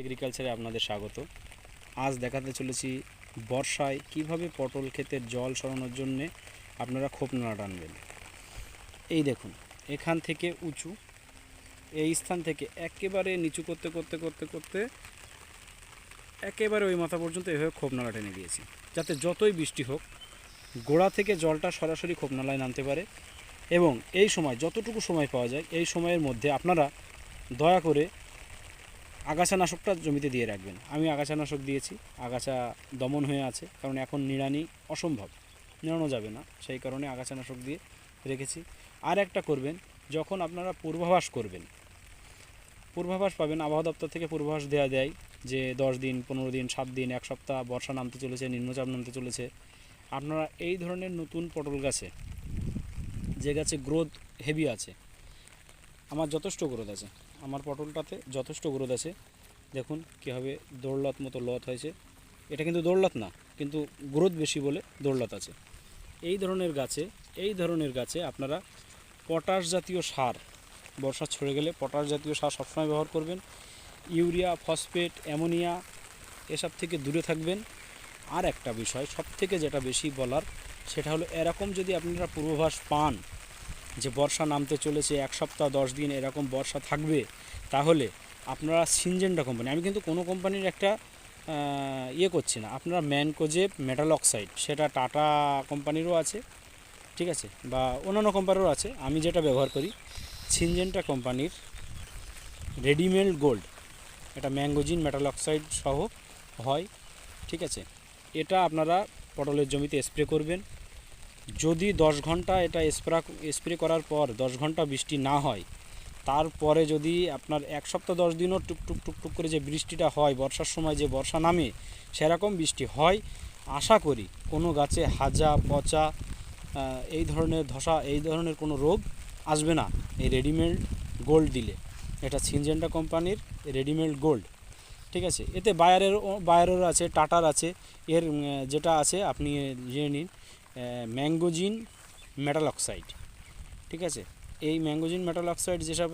এগ্রিকালচারে আপনাদের স্বাগত। আজ দেখাতে চলেছি বর্ষায় কীভাবে পটল ক্ষেতের জল সরানোর জন্যে আপনারা খোপ নাড়া টানবেন। এই দেখুন, এখান থেকে উঁচু, এই স্থান থেকে একেবারে নিচু করতে করতে করতে করতে একেবারে ওই মাথা পর্যন্ত এভাবে খোপ নালা টেনে দিয়েছি। যাতে যতই বৃষ্টি হোক, গোড়া থেকে জলটা সরাসরি খোপ নালায় নামতে পারে এবং এই সময়, যতটুকু সময় পাওয়া যায়, এই সময়ের মধ্যে আপনারা দয়া করে আগাছানাশকটা জমিতে দিয়ে রাখবেন। আমি আগাছানাশক দিয়েছি, আগাছা দমন হয়ে আছে, কারণ এখন নিড়ানি অসম্ভব। নিড়ানো যাবে না, সেই কারণে আগাছানাশক দিয়ে রেখেছি। আর একটা করবেন, যখন আপনারা পূর্বাভাস করবেন, পূর্বাভাস পাবেন, আবহাওয়া দপ্তর থেকে পূর্বাভাস দেওয়া দেয় যে দশ দিন, পনেরো দিন, সাত দিন, এক সপ্তাহ, বর্ষা নামতে চলেছে, নিম্নচাপ নামতে চলেছে। আপনারা এই ধরনের নতুন পটল গাছে, যে গাছে গ্রোথ হেভি আছে আমার যথেষ্ট গ্রোথ আছে। আমার পটলটাতে যথেষ্ট গ্রোথ আছে। দেখুন কীভাবে দৌড়লত মতো লত হয়েছে। এটা কিন্তু দৌড়লত না, কিন্তু গ্রোথ বেশি বলে দৌড়লত আছে। এই ধরনের গাছে, এই ধরনের গাছে আপনারা পটাশ জাতীয় সার, বর্ষা ছড়ে গেলে পটাশ জাতীয় সার সবসময় ব্যবহার করবেন। ইউরিয়া, ফসফেট, অ্যামোনিয়া এসব থেকে দূরে থাকবেন। আর একটা বিষয় সব থেকে যেটা বেশি বলার, সেটা হলো এরকম যদি আপনারা পূর্বাভাস পান যে বর্ষা নামতে চলেছে, এক সপ্তাহ, দশ দিন এরকম বর্ষা থাকবে, তাহলে আপনারা সিনজেন্টা কোম্পানি, আমি কিন্তু কোনো কোম্পানির একটা ইয়ে করছি না। আপনারা ম্যানকোজেব মেটাল অক্সাইড, সেটা টাটা কোম্পানিরও আছে, ঠিক আছে? বা অন্যান্য কোম্পানিরও আছে, আমি যেটা ব্যবহার করি, সিনজেন্টা কোম্পানির রেডিমেড গোল্ড, এটা ম্যাঙ্গোজিন মেটাল অক্সাইড সহ হয়, ঠিক আছে? এটা আপনারা পটলের জমিতে স্প্রে করবেন যদি দশ ঘণ্টা এটা স্প্রা স্প্রে করার পর দশ ঘণ্টা বৃষ্টি না হয়, তারপরে যদি আপনার এক সপ্তাহ দশ দিনও টুকটুক টুকটুক করে যে বৃষ্টিটা হয়, বর্ষার সময় যে বর্ষা নামে, সেরকম বৃষ্টি হয়, আশা করি কোনো গাছে হাজা, পচা এই ধরনের ধসা, এই ধরনের কোনো রোগ আসবে না। এই রেডিমেড গোল্ড দিলে। এটা সিনজেন্টা কোম্পানির রেডিমেড গোল্ড ঠিক আছে? এতে বায়ারের বায়ারের আছে টাটার আছে। এর যেটা আছে, আপনি জেনে নিন। ম্যাঙ্গোজিন মেটাল অক্সাইড, ঠিক আছে? এই ম্যাঙ্গোজিন মেটাল অক্সাইড যেসব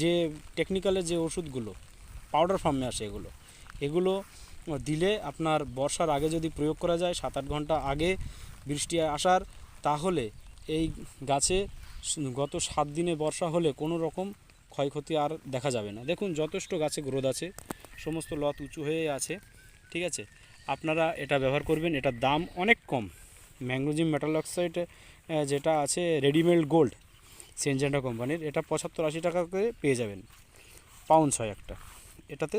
যে টেকনিক্যালের যে ওষুধগুলো পাউডার ফর্মে আসে এগুলো এগুলো দিলে আপনার বর্ষার আগে যদি প্রয়োগ করা যায় সাত আট ঘণ্টা আগে বৃষ্টি আসার, তাহলে এই গাছে গত সাত দিনে বর্ষা হলে কোনো রকম ক্ষয়ক্ষতি আর দেখা যাবে না। দেখুন, যথেষ্ট গাছে গ্রোথ আছে, সমস্ত লত উঁচু হয়ে আছে, ঠিক আছে? আপনারা এটা ব্যবহার করবেন, এটার দাম অনেক কম। ম্যাঙ্গোজিম মেটাল অক্সাইড যেটা আছে রেডিমেড গোল্ড সেনজেন্টা কোম্পানির, এটা পঁচাত্তর আশি টাকা করে পেয়ে যাবেন। পাউন্স হয় একটা। এটাতে